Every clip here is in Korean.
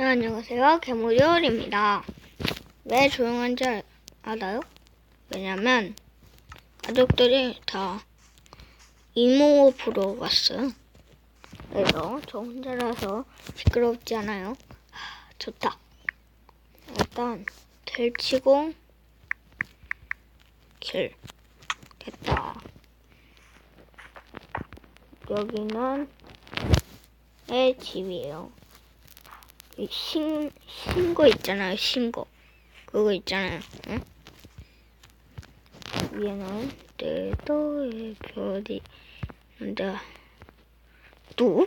네, 안녕하세요. 개모리얼입니다. 왜 조용한지 알- 알아요? 왜냐면 가족들이 다 이모 보러 왔어요. 그래서 저 혼자라서 시끄럽지 않아요. 하, 좋다. 일단 들치고 길 됐다. 여기는 내 집이에요. 이 신, 신거 있잖아요, 신거. 그거 있잖아요, 응? 위에는 내도의 별이 있는데, 또?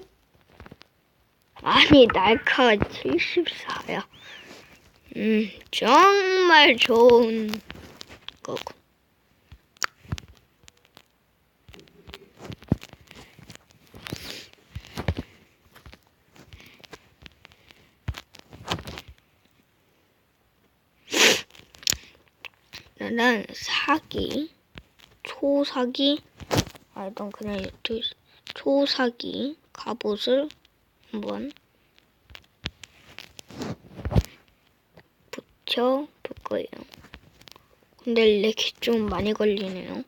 아니, 날카가 74야. 음, 정말 좋은 거고. 나는 사기, 초사기, 아, 일단 그냥 저 초사기 갑옷을 한번 붙여 볼 거예요. 근데 렉이 좀 많이 걸리네요.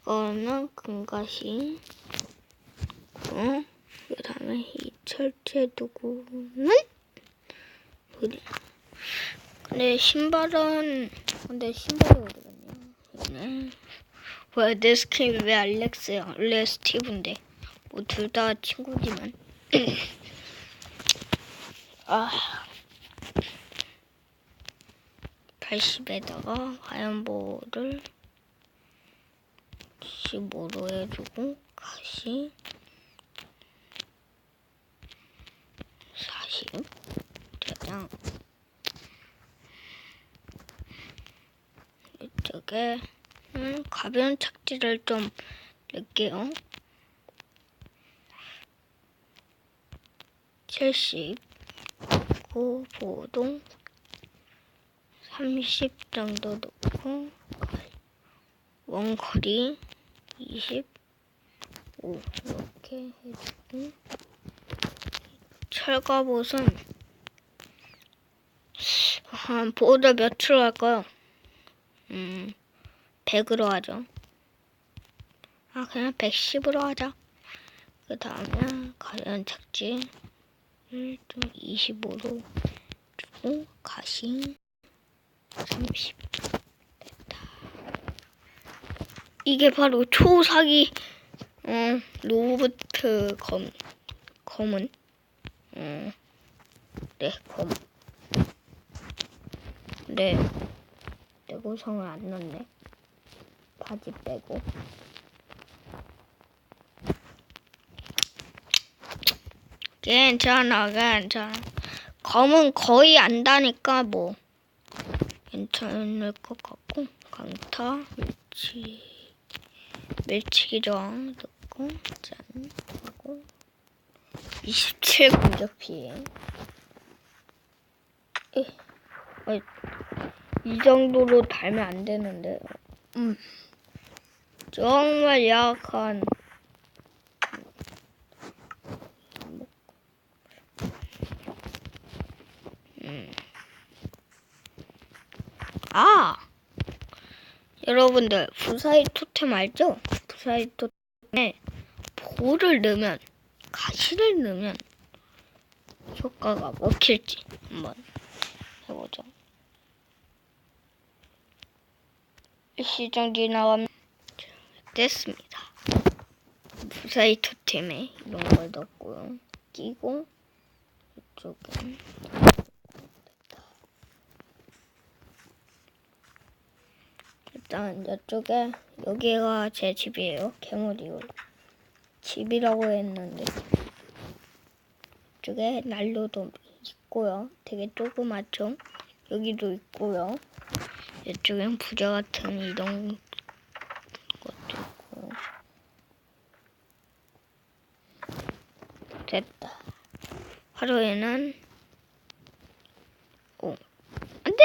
이거는 금가시, 어? 그 다음에 이 철제 도구는 그래. 근데 신발은 근데 신발이 어디 갔냐? 네. 왜내 스킨 왜 알렉스야? 원래 스티브인데 뭐 둘 다 친구지만. 아. 80에다가 화염보를 15로 해주고 가시 40 대장 이쪽에 음, 가벼운 착지를 좀 넣을게요. 70 고보동 30 정도 넣고 원거리 25 이렇게 해주고 철갑옷은 한 보드 몇으로 할까요? 음, 100으로 하죠. 아, 그냥 110으로 하자. 그 다음에 가연 착지를 좀 25로 주고 가시 30 됐다. 이게 바로 초사기 어, 로버트 검 검은 어, 네 검. 네. 내 구성을 안 넣네. 바지 빼고. 괜찮아, 괜찮아. 검은 거의 안 다니까 뭐 괜찮을 것 같고 강타 밀치 밀치기랑 넣고 짠 하고 27 공격 피해. 에, 어이, 이 정도로 달면 안 되는데. 음. 정말 약한. 음. 아! 여러분들, 부사이 토템 알죠? 부사이 토템에 볼을 넣으면, 가시를 넣으면, 효과가 먹힐지 한번 해보죠. 시정지 나가면 됐습니다. 무사히 토템에 이런 걸 넣고요. 끼고 이쪽에 일단 이쪽에 여기가 제 집이에요. 개머리 집이라고 했는데 이쪽에 난로도 있고요. 되게 조그맣죠? 여기도 있고요. 이쪽엔 부자 같은 이런 것도 있고. 됐다. 하루에는 오 안돼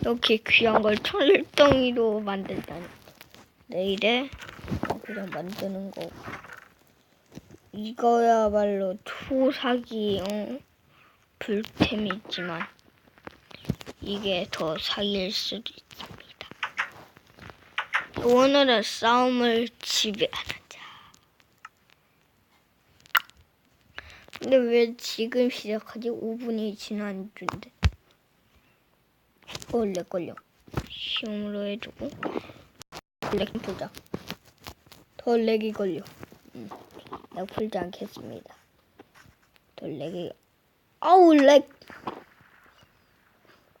이렇게 귀한 걸 철덩이로 만들다니. 내일에 어, 그냥 만드는 거. 이거야말로 초사기 어, 불템이지만 이게 더 사기일 수도 있습니다. 오늘은 싸움을 지배하는 자. 근데 왜 지금 시작하지? 5분이 지난. 어, 렉 걸려. 시험으로 해주고. 렉 풀자. 더 렉이 걸려. 음, 렉 풀지 않겠습니다. 더 렉이. 아우, 렉!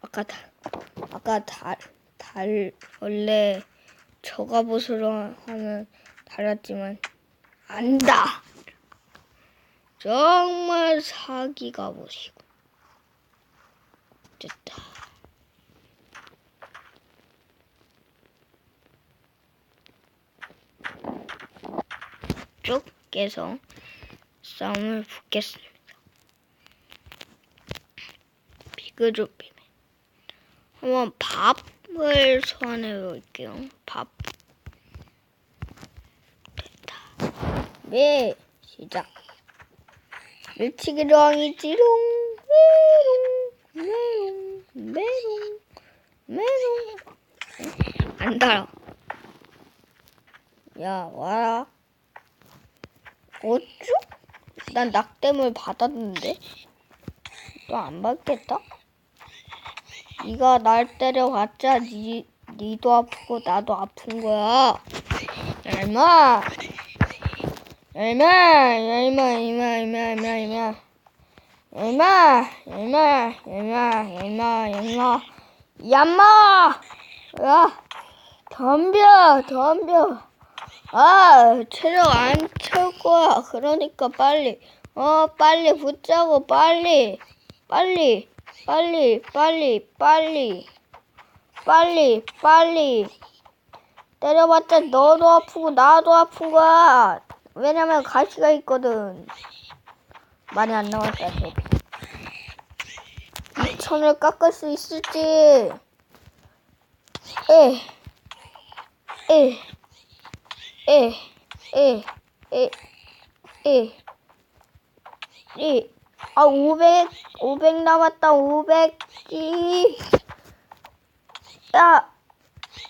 아까 달, 아까 달, 달, 원래 저갑옷으로 하면 달았지만, 안다! 정말 사기 갑옷이고. 됐다. 쭉 깨서 싸움을 붙겠습니다. 비밀. 한번 밥을 소환해 볼게요. 밥. 됐다. 네, 시작. 밀치기 로 왕이지롱. 메롱, 메롱, 메롱, 메롱. 안 달아. 야, 와라. 어쭈? 난 낙댐을 받았는데? 또 안 받겠다? 네가 날 때려봤자 니, 니도 아프고 나도 아픈 거야. 얄마! 얄마! 얄마, 얄마, 얄마, 얄마, 얄마. 얄마, 얄마, 얄마, 얄마, 얄마. 얌마! 야! 덤벼, 덤벼. 아, 체력 안 채울 거야. 그러니까 빨리, 어, 빨리 붙자고, 빨리. 빨리, 빨리, 빨리, 빨리. 빨리, 빨리. 때려봤자 너도 아프고 나도 아픈 거야. 왜냐면 가시가 있거든. 많이 안 나왔다, 쟤. 2천을 깎을 수 있을지. 에, 에. 에, 에, 에, 에, 에. 아, 500, 500 남았다, 500 이. 야,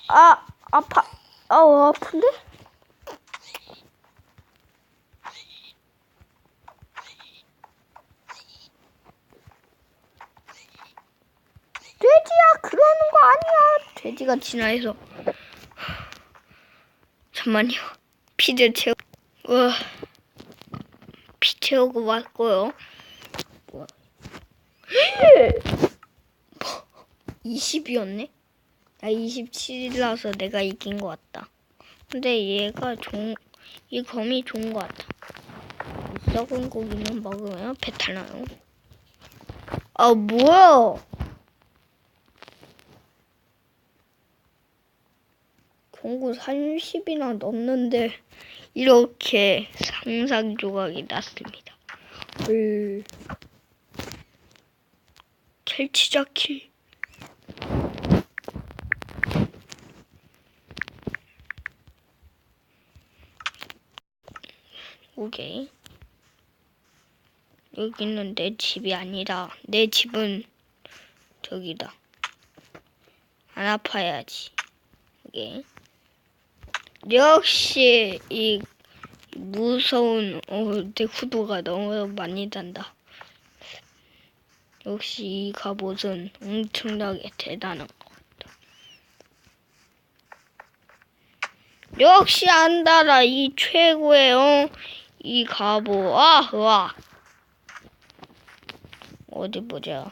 아, 아파. 아우, 아픈데? 돼지야, 그러는 거 아니야. 돼지가 진화해서. 잠만요. 피를 채우, 와, 피 채우고 왔고요. 뭐, 20이었네? 나 27이라서 내가 이긴 것 같다. 근데 얘가 종, 이 검이 좋은 것 같아. 이 썩은 고기는 먹으면 배탈 나요. 아, 뭐야! 공구 30이나 넘는데 이렇게 상상 조각이 났습니다. 헐. 켈치자킬. 오케이. 여기는 내 집이 아니라 내 집은 저기다. 안 아파야지. 오케이. 역시 이 무서운 어, 내 구도가 너무 많이 단다. 역시 이 갑옷은 엄청나게 대단한 것 같다. 역시 안 달아 이 최고의 어, 이 갑옷 아 와. 어디 보자.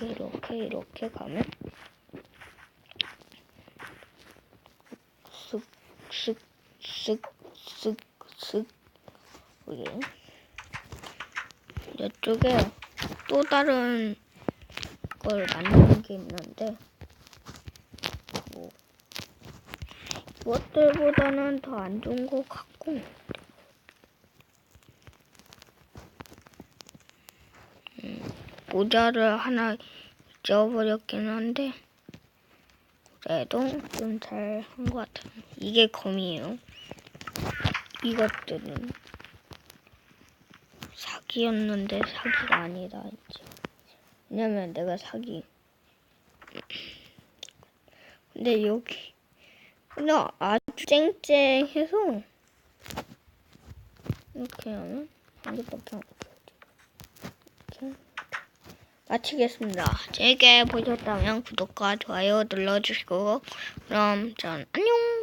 이렇게 이렇게 이렇게 가면 쓱, 쓱, 쓱, 쓱. 여기. 이쪽에 또 다른 걸 만드는 게 있는데, 뭐, 이것들보다는 더 안 좋은 것 같고, 모자를 하나 잊어버렸긴 한데, 그래도 좀 잘 한 것 같아요. 이게 검이에요. 이것들은 사기였는데 사기가 아니다 이제. 왜냐면 내가 사기. 근데 여기 근데 아주 쨍쨍해서 이렇게 하면 한 개밖에 안 보여. 이렇게 마치겠습니다. 재밌게 보셨다면 구독과 좋아요 눌러주시고 그럼 전 안녕.